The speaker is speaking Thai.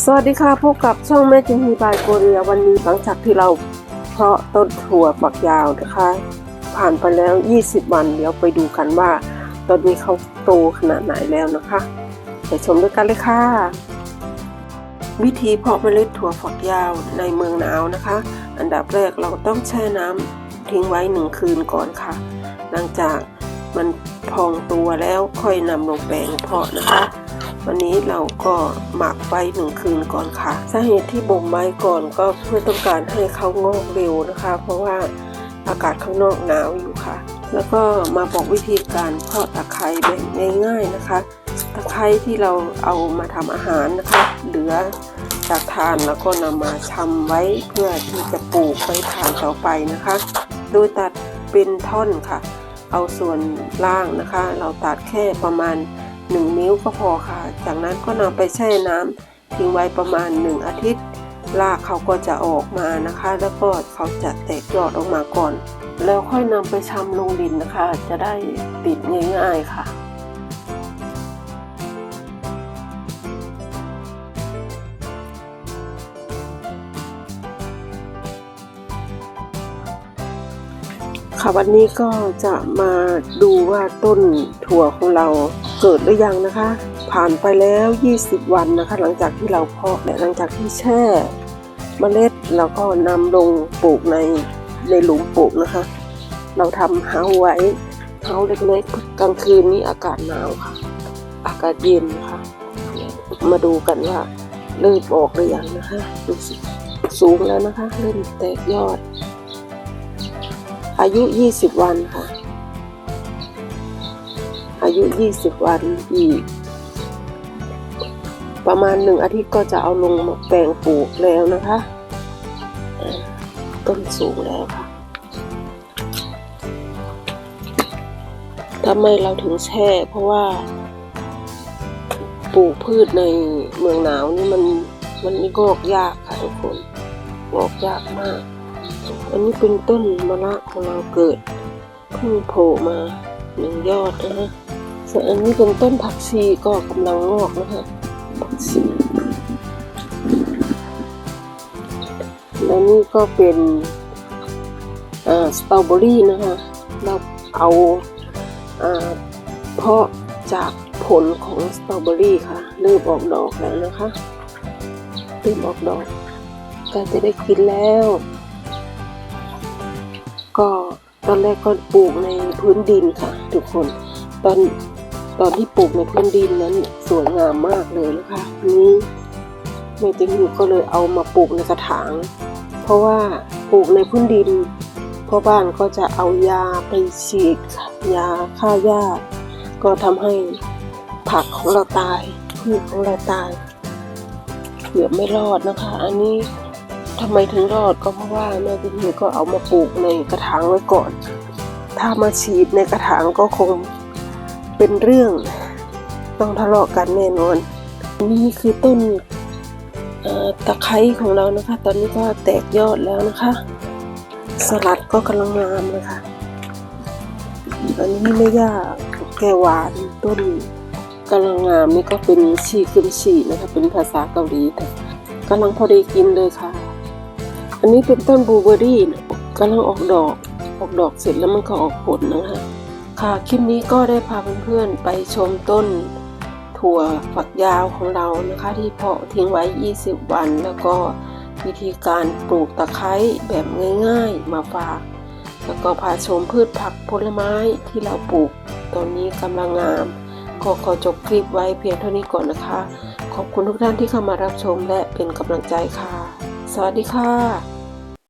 สวัสดีค่ะพบกับช่องแม่จินฮีบายโกเรียวันนี้หลังจากที่เราเพาะต้นถั่วฝักยาวนะคะ ผ่านไปแล้ว 20 วันเดี๋ยวไปดูกันว่า ตอนนี้เขาโตขนาดไหนแล้วนะคะไปชมด้วยกันเลยค่ะ วิธีเพาะเมล็ดถั่วฝักยาวในเมืองหนาวนะคะ อันดับแรกเราต้องแช่น้ำทิ้งไว้หนึ่งคืนก่อนค่ะ หลังจากมันพองตัวแล้วค่อยนำลงแปลงเพาะนะคะ วันนี้เราก็หมักไว้หนึ่งคืนก่อนค่ะ สาเหตุที่บ่มไว้ก่อนก็เพื่อต้องการให้เขางอกเร็วนะคะ เพราะว่าอากาศข้างนอกหนาวอยู่ค่ะ แล้วก็มาบอกวิธีการเพาะตะไคร้แบบง่ายๆนะคะ ตะไคร้ที่เราเอามาทำอาหารนะคะ เหลือจากทานแล้วก็นำมาชำไว้เพื่อที่จะปลูกไว้ทานต่อไปนะคะ โดยตัดเป็นท่อนค่ะ เอาส่วนล่างนะคะ เราตัดแค่ประมาณ 1 นิ้วก็พอค่ะ จากนั้นก็นำไปแช่น้ำทิ้งไว้ประมาณ 1 อาทิตย์รากเขาก็จะออกมานะคะ แล้วก็เขาจะแตกยอดออกมาก่อน แล้วค่อยนำไปชำลงดินนะคะ จะได้ติดง่ายๆค่ะ ค่ะวันนี้ก็จะมาดูว่าต้นถั่วของเราเกิดหรือยังนะคะ ผ่านไปแล้ว 20 วันนะคะ หลังจากที่เราเพาะและหลังจากที่แช่เมล็ดเราก็นำลงปลูกในในหลุมปลูกนะคะ เราทำเฮาไว้เฮาเล็กๆกลางคืนนี้อากาศหนาวค่ะ อากาศเย็นค่ะ มาดูกันว่าเริ่มออกหรือยังนะคะดูสิสูงแล้วนะคะ เริ่มแตกยอด อายุ 20 วันค่ะ อายุ 20 วันอีก ประมาณหนึ่งอาทิตย์ก็จะเอาลงมาแปลงปลูกแล้วนะคะ ต้นสูงแล้วค่ะทำไมเราถึงแช่ เพราะว่าปลูกพืชในเมืองหนาวนี่มันมันงอกยากค่ะทุกคนงอกยากมาก อันนี้เป็นต้นมะระของเราเกิดเพิ่งโผล่มาหนึ่งยอดนะฮะส่วนอันนี้เป็นต้นผักชีก็กำลังงอกนะฮะผักชีแล้วนี่ก็เป็นอ่าสตรอเบอรี่นะคะเราเอาอ่าเพาะจากผลของสตรอเบอรี่ค่ะเริ่มออกดอกแล้วนะคะเริ่มออกดอกก็จะได้กินแล้ว ก็ตอนแรกก็ปลูกในพื้นดินค่ะ ทุกคนตอนตอนที่ปลูกในพื้นดินนั้นสวยงามมากเลยนะคะนี้แม่จิงอยู่ก็เลยเอามาปลูกในกระถาง เพราะว่าปลูกในพื้นดินพ่อบ้านก็จะเอายาไปฉีดยาฆ่าหญ้าก็ทำให้ผักของเราตายพืชของเราตายเกือบไม่รอดนะคะ อันนี้ ทำไมถึงรอดก็เพราะว่าแม่พี่พีก็เอามาปลูกในกระถางไว้ก่อน ถ้ามาฉีดในกระถางก็คงเป็นเรื่องต้องทะเลาะกันแน่นอน นี่คือต้นตะไคร้ของเรานะคะ ตอนนี้ก็แตกยอดแล้วนะคะ สลัดก็กำลังงามเลยค่ะอันนี้ไม่ยากแก้วหวานต้นกำลังงามนี่ก็เป็นชีคึมชีนะคะเป็นภาษาเกาหลีแต่กำลังพอดีกินเลยค่ะ อันนี้เป็นต้นบลูเบอรี่นะกำลังออกดอก ออกดอกเสร็จแล้วมันก็ออกผลนะคะค่ะคลิปนี้ก็ได้พาเพื่อนๆไปชมต้นถั่วฝักยาวของเรานะคะ ที่เพาะทิ้งไว้ 20 วัน แล้วก็วิธีการปลูกตะไคร้แบบง่ายๆมาฝาก แล้วก็พาชมพืชผักผลไม้ที่เราปลูกตอนนี้กำลังงาม ก็ขอจบคลิปไว้เพียงเท่านี้ก่อนนะคะ ขอบคุณทุกท่านที่เข้ามารับชมและเป็นกำลังใจค่ะ สวัสดีค่ะ